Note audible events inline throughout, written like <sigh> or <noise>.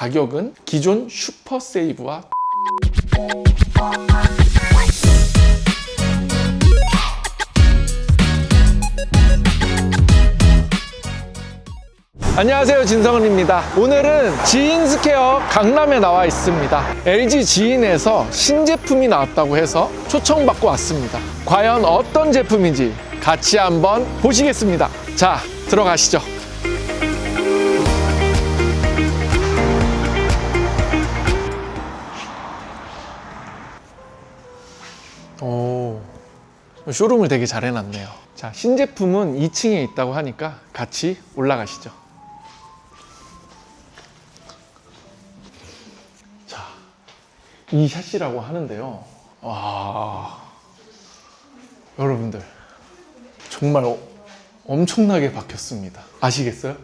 가격은 기존 슈퍼 세이브와 안녕하세요 진성은입니다. 오늘은 지인스케어 강남에 나와 있습니다. LG 지인에서 신제품이 나왔다고 해서 초청받고 왔습니다. 과연 어떤 제품인지 같이 한번 보시겠습니다. 자 들어가시죠 쇼룸을 되게 잘 해놨네요 자 신제품은 2층에 있다고 하니까 같이 올라가시죠 자, 이 샷이라고 하는데요. 와, 여러분들 정말 어- 엄청나게 바뀌었습니다. 아시겠어요?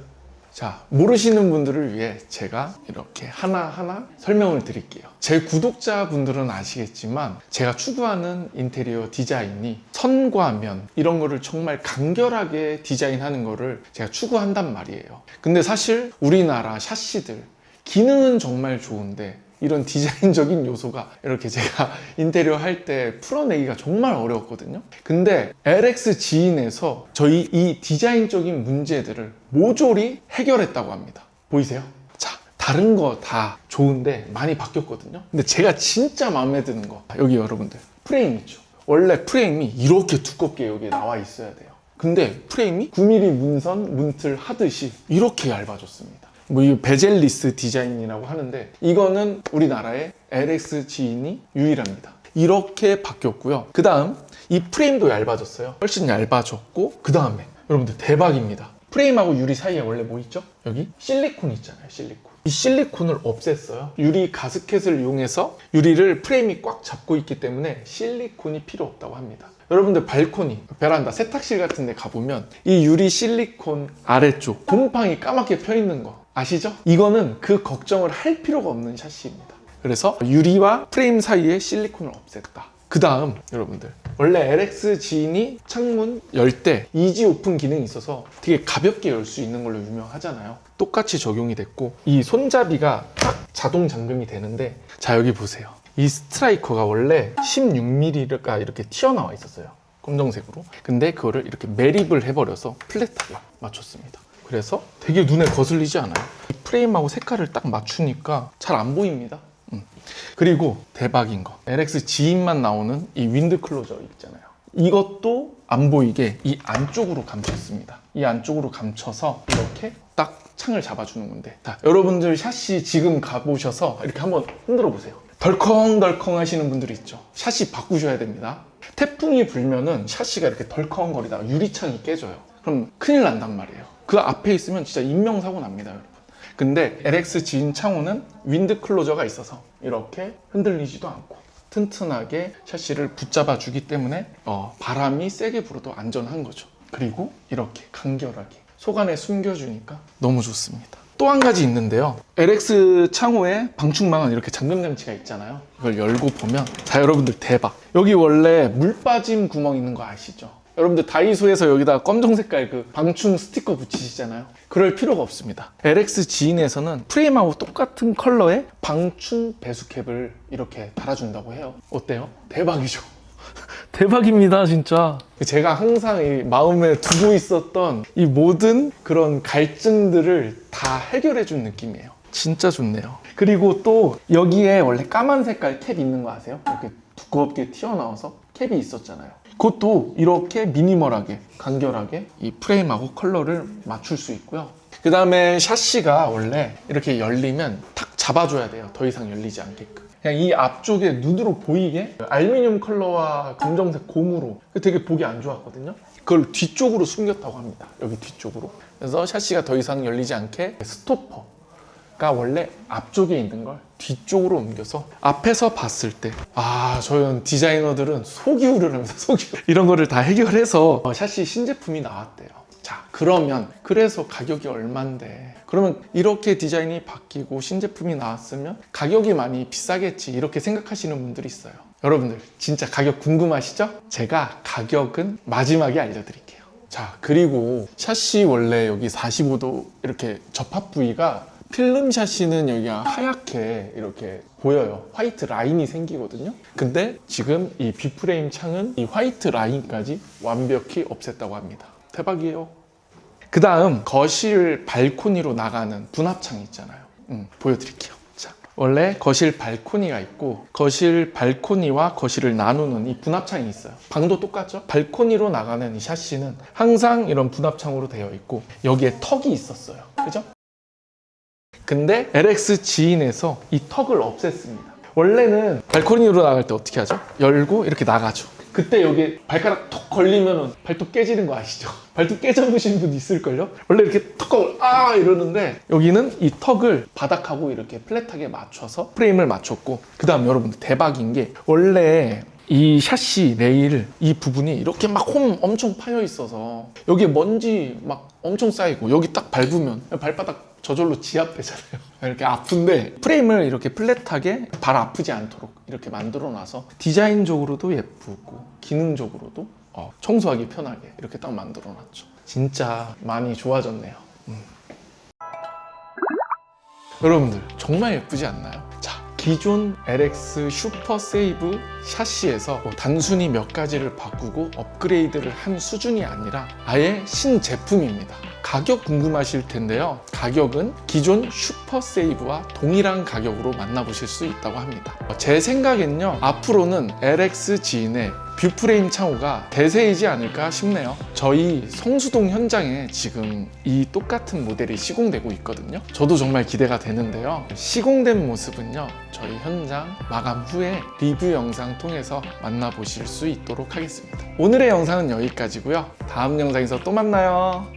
자, 모르시는 분들을 위해 제가 이렇게 하나하나 설명을 드릴게요. 제 구독자분들은 아시겠지만 제가 추구하는 인테리어 디자인이 선과 면 이런 거를 정말 간결하게 디자인하는 거를 제가 추구한단 말이에요. 근데 사실 우리나라 샤시들 기능은 정말 좋은데 이런 디자인적인 요소가 이렇게 제가 <laughs> 인테리어 할 때 풀어내기가 정말 어려웠거든요. 근데 LX 지인에서 저희 이 디자인적인 문제들을 모조리 해결했다고 합니다. 보이세요? 자, 다른 거 다 좋은데 많이 바뀌었거든요. 근데 제가 진짜 마음에 드는 거 여기 여러분들 프레임 있죠. 원래 프레임이 이렇게 두껍게 여기 나와 있어야 돼요. 근데 프레임이 9mm 문선 문틀 하듯이 이렇게 얇아졌습니다. 뭐 이 베젤리스 디자인이라고 하는데 이거는 우리나라의 LX 지인이 유일합니다. 이렇게 바뀌었고요. 그 다음 이 프레임도 얇아졌어요. 훨씬 얇아졌고 그 다음에 여러분들 대박입니다. 프레임하고 유리 사이에 원래 뭐 있죠? 여기 실리콘 있잖아요. 실리콘. 이 실리콘을 없앴어요. 유리 가스켓을 이용해서 유리를 프레임이 꽉 잡고 있기 때문에 실리콘이 필요 없다고 합니다. 여러분들 발코니, 베란다, 세탁실 같은 데 가보면 이 유리 실리콘 아래쪽 곰팡이 까맣게 펴 있는 거 아시죠? 이거는 그 걱정을 할 필요가 없는 샤시입니다. 그래서 유리와 프레임 사이에 실리콘을 없앴다. 그 다음 여러분들 원래 LX 지인이 창문 열 때 이지 오픈 기능이 있어서 되게 가볍게 열 수 있는 걸로 유명하잖아요. 똑같이 적용이 됐고 이 손잡이가 딱 자동 잠금이 되는데 자 여기 보세요. 이 스트라이커가 원래 16mm가 이렇게 튀어나와 있었어요. 검정색으로. 근데 그거를 이렇게 매립을 해버려서 플랫하게 맞췄습니다. 그래서 되게 눈에 거슬리지 않아요. 이 프레임하고 색깔을 딱 맞추니까 잘 안 보입니다. 음. 그리고 대박인 거. LX 지인만 나오는 이 윈드 클로저 있잖아요. 이것도 안 보이게 이 안쪽으로 감췄습니다. 이 안쪽으로 감춰서 이렇게 딱 창을 잡아주는 건데. 자, 여러분들 샷시 지금 가보셔서 이렇게 한번 흔들어 보세요. 덜컹덜컹 하시는 분들이 있죠. 샷시 바꾸셔야 됩니다. 태풍이 불면은 샷시가 이렇게 덜컹거리다가 유리창이 깨져요. 그럼 큰일 난단 말이에요. 그 앞에 있으면 진짜 인명사고 납니다, 여러분. 근데 LX 지인 창호는 윈드 클로저가 있어서 이렇게 흔들리지도 않고 튼튼하게 샤시를 붙잡아 주기 때문에 어, 바람이 세게 불어도 안전한 거죠. 그리고 이렇게 간결하게 속 안에 숨겨주니까 너무 좋습니다. 또 한 가지 있는데요. LX 창호에 방충망은 이렇게 잠금 장치가 있잖아요. 이걸 열고 보면 자 여러분들 대박. 여기 원래 물 빠짐 구멍 있는 거 아시죠? 여러분들 다이소에서 여기다 검정 색깔 그 방충 스티커 붙이시잖아요. 그럴 필요가 없습니다. LX 지인에서는 프레임하고 똑같은 컬러의 방충 배수캡을 이렇게 달아준다고 해요. 어때요? 대박이죠? <laughs> 대박입니다, 진짜. 제가 항상 이 마음에 두고 있었던 이 모든 그런 갈증들을 다 해결해준 느낌이에요. 진짜 좋네요. 그리고 또 여기에 원래 까만 색깔 캡 있는 거 아세요? 이렇게 두껍게 튀어나와서 캡이 있었잖아요. 그것도 이렇게 미니멀하게, 간결하게 이 프레임하고 컬러를 맞출 수 있고요. 그 다음에 샤시가 원래 이렇게 열리면 탁 잡아줘야 돼요. 더 이상 열리지 않게끔. 그냥 이 앞쪽에 눈으로 보이게 알루미늄 컬러와 검정색 고무로 되게 보기 안 좋았거든요. 그걸 뒤쪽으로 숨겼다고 합니다. 여기 뒤쪽으로. 그래서 샤시가 더 이상 열리지 않게 스토퍼 가 원래 앞쪽에 있는 걸 뒤쪽으로 옮겨서 앞에서 봤을 때 아, 저희 디자이너들은 속이 우르면서 <laughs> 속이 이런 거를 다 해결해서 어, 샤시 신제품이 나왔대요. 자, 그러면 그래서 가격이 얼만데? 그러면 이렇게 디자인이 바뀌고 신제품이 나왔으면 가격이 많이 비싸겠지 이렇게 생각하시는 분들이 있어요. 여러분들 진짜 가격 궁금하시죠? 제가 가격은 마지막에 알려드릴게요. 자, 그리고 샤시 원래 여기 45도 이렇게 접합 부위가 필름 샤시는 여기가 하얗게 이렇게 보여요. 화이트 라인이 생기거든요. 근데 지금 이 비프레임 창은 이 화이트 라인까지 완벽히 없앴다고 합니다. 대박이에요. 그 다음 거실 발코니로 나가는 분합창 있잖아요. 음, 보여드릴게요. 자, 원래 거실 발코니가 있고 거실 발코니와 거실을 나누는 이 분합창이 있어요. 방도 똑같죠? 발코니로 나가는 이 샤시는 항상 이런 분합창으로 되어 있고 여기에 턱이 있었어요. 그죠? 근데 LX 지인에서 이 턱을 없앴습니다. 원래는 발코니로 나갈 때 어떻게 하죠? 열고 이렇게 나가죠. 그때 여기 발가락 톡 걸리면 발톱 깨지는 거 아시죠? <laughs> 발톱 깨져보신 분 있을걸요? 원래 이렇게 턱을 아 이러는데 여기는 이 턱을 바닥하고 이렇게 플랫하게 맞춰서 프레임을 맞췄고 그 다음 여러분들 대박인 게 원래 이 샤시 레일 이 부분이 이렇게 막 홈 엄청 파여 있어서 여기에 먼지 막 엄청 쌓이고 여기 딱 밟으면 발바닥 저절로 지압되잖아요. <laughs> 이렇게 아픈데 프레임을 이렇게 플랫하게 발 아프지 않도록 이렇게 만들어 놔서 디자인적으로도 예쁘고 기능적으로도 어, 청소하기 편하게 이렇게 딱 만들어 놨죠. 진짜 많이 좋아졌네요. 음. 여러분들 정말 예쁘지 않나요? 자, 기존 LX 슈퍼 세이브 샤시에서 뭐 단순히 몇 가지를 바꾸고 업그레이드를 한 수준이 아니라 아예 신제품입니다. 가격 궁금하실 텐데요. 가격은 기존 슈퍼 세이브와 동일한 가격으로 만나보실 수 있다고 합니다. 제 생각엔요, 앞으로는 LX 지인의 뷰프레임 창호가 대세이지 않을까 싶네요. 저희 성수동 현장에 지금 이 똑같은 모델이 시공되고 있거든요. 저도 정말 기대가 되는데요. 시공된 모습은요, 저희 현장 마감 후에 리뷰 영상 통해서 만나보실 수 있도록 하겠습니다. 오늘의 영상은 여기까지고요. 다음 영상에서 또 만나요.